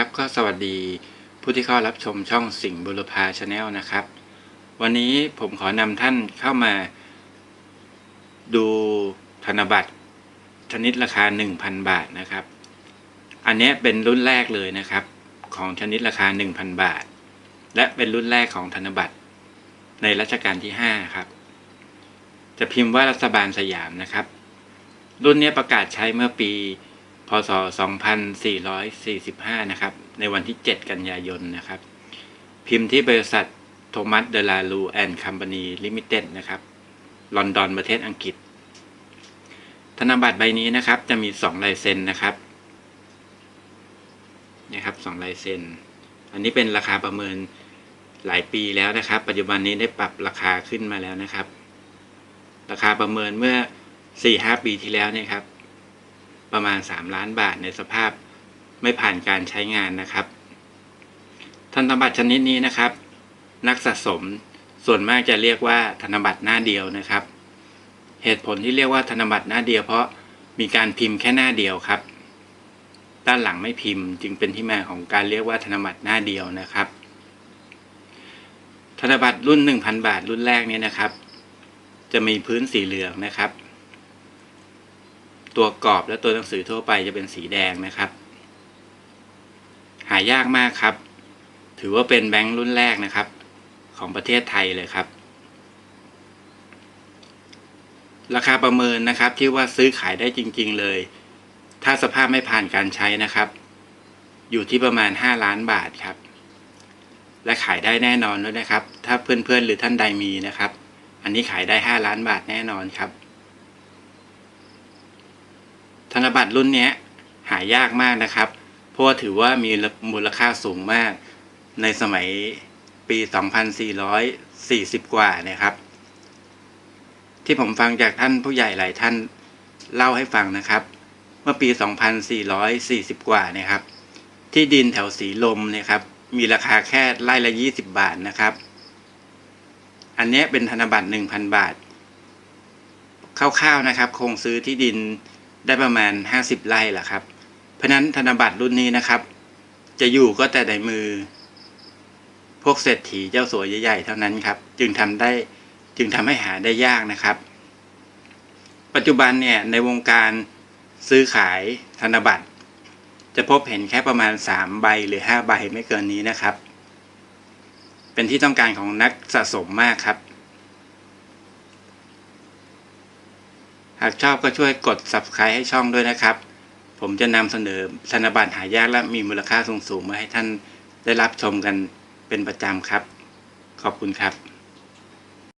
ครับก็สวัสดีผู้ที่เข้ารับชมช่องสิงห์บุรพาชาแนลนะครับ วันนี้ผมขอนำท่านเข้ามา ดูธนบัตรชนิดราคา 1,000 บาทนะครับ อันนี้เป็นรุ่นแรกเลยนะครับ ของชนิดราคา 1,000 บาท และเป็นรุ่นแรกของธนบัตรในรัชกาลที่ 5 ครับ จะพิมพ์ว่ารัฐบาลสยามนะครับ รุ่นนี้ประกาศใช้เมื่อปี พศ 2445 นะครับ ในวันที่ 7 กันยายนนะครับ พิมพ์ที่บริษัทโทมัสเดลาลูแอนด์คัมปานีลิมิเต็ดนะครับ ลอนดอนประเทศอังกฤษ ธนบัตรใบนี้นะครับ จะมี 2 ลายเซ็นนะครับนี่ครับ2ลายเซ็น อันนี้เป็นราคาประเมินหลายปีแล้วนะครับ ปัจจุบันนี้ได้ปรับราคาขึ้นมาแล้วนะครับ ราคาประเมินเมื่อ4-5ปีที่แล้วเนี่ยครับ ประมาณ 3 ล้านบาทในสภาพไม่ผ่านการใช้งานนะครับ ธนบัตรชนิดนี้นะครับ นักสะสมส่วนมากจะเรียกว่าธนบัตรหน้าเดียวนะครับ เหตุผลที่เรียกว่าธนบัตรหน้าเดียวเพราะมีการพิมพ์แค่หน้าเดียวครับ ด้านหลังไม่พิมพ์ จึงเป็นที่มาของการเรียกว่าธนบัตรหน้าเดียวนะครับ ธนบัตรรุ่น 1,000 บาทรุ่นแรกนี้นะครับ จะมีพื้นสีเหลืองนะครับ ตัวกรอบและตัวหนังสือทั่วไปจะเป็นสีแดงนะครับ หายากมากครับ ถือว่าเป็นแบงค์รุ่นแรกนะครับ ของประเทศไทยเลยครับ ราคาประเมินนะครับที่ว่าซื้อขายได้จริง ๆเลย ถ้าสภาพไม่ผ่านการใช้นะครับ อยู่ที่ประมาณ 5 ล้านบาทครับ และขายได้แน่นอนด้วยนะครับ ถ้าเพื่อนๆหรือท่านใดมีนะครับ อันนี้ขายได้ 5 ล้านบาทแน่นอนครับ ธนบัตรรุ่นนี้หายากมากนะครับ เพราะว่าถือว่ามีมูลค่าสูงมาก ในสมัยปี 2440 กว่าเนี่ยครับ ที่ผมฟังจากท่านผู้ใหญ่หลายท่านเล่าให้ฟังนะครับ เมื่อปี 2440 กว่าเนี่ยครับ ที่ดินแถวสีลมเนี่ยครับ มีราคาแค่ไร่ละ 20 บาทนะครับ อันนี้เป็นธนบัตร 1,000 บาทคร่าวๆนะครับ คงซื้อที่ดิน ได้ประมาณ 50ไร่แหละครับ เพราะนั้นธนบัตรรุ่นนี้นะครับ จะอยู่ก็แต่ในมือ พวกเศรษฐีเจ้าสัวใหญ่ๆเท่านั้นครับ จึงทำได้จึงทำให้หาได้ยากนะครับ ปัจจุบันเนี่ยในวงการซื้อขายธนบัตร จะพบเห็นแค่ประมาณ 3 ใบหรือ 5 ใบไม่เกินนี้นะครับ เป็นที่ต้องการของนักสะสมมากครับ หากชอบก็ช่วยกด subscribe ให้ช่องด้วยนะครับ ผมจะนำเสนอธนบัตรหายากและมีมูลค่าสูงๆมาให้ท่านได้รับชมกันเป็นประจำครับ ขอบคุณครับ